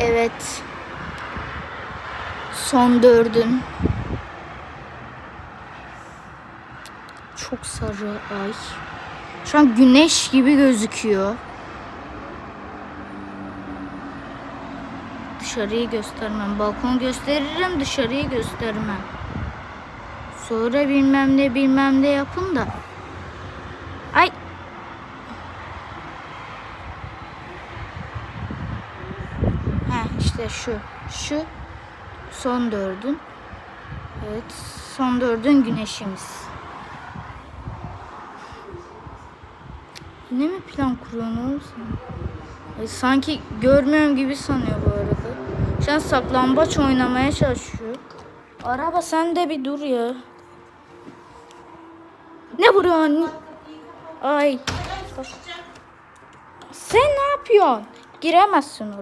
Evet. Son dördün. Çok sarı ay. Şu an güneş gibi gözüküyor. Dışarıyı göstermem. Balkon gösteririm, dışarıyı göstermem. Sonra bilmem ne bilmem ne yapın da. Ay. İşte şu. Şu son dördün. Evet. Son dördün güneşimiz. Ne mi plan kuruyorsun oğlum sen? Ay, sanki görmüyorum gibi sanıyor bu arada. Şu an saklambaç oynamaya çalışıyor. Araba sen de bir dur ya. Ne vuruyorsun? Ay. Sen ne yapıyorsun? Giremezsin oraya.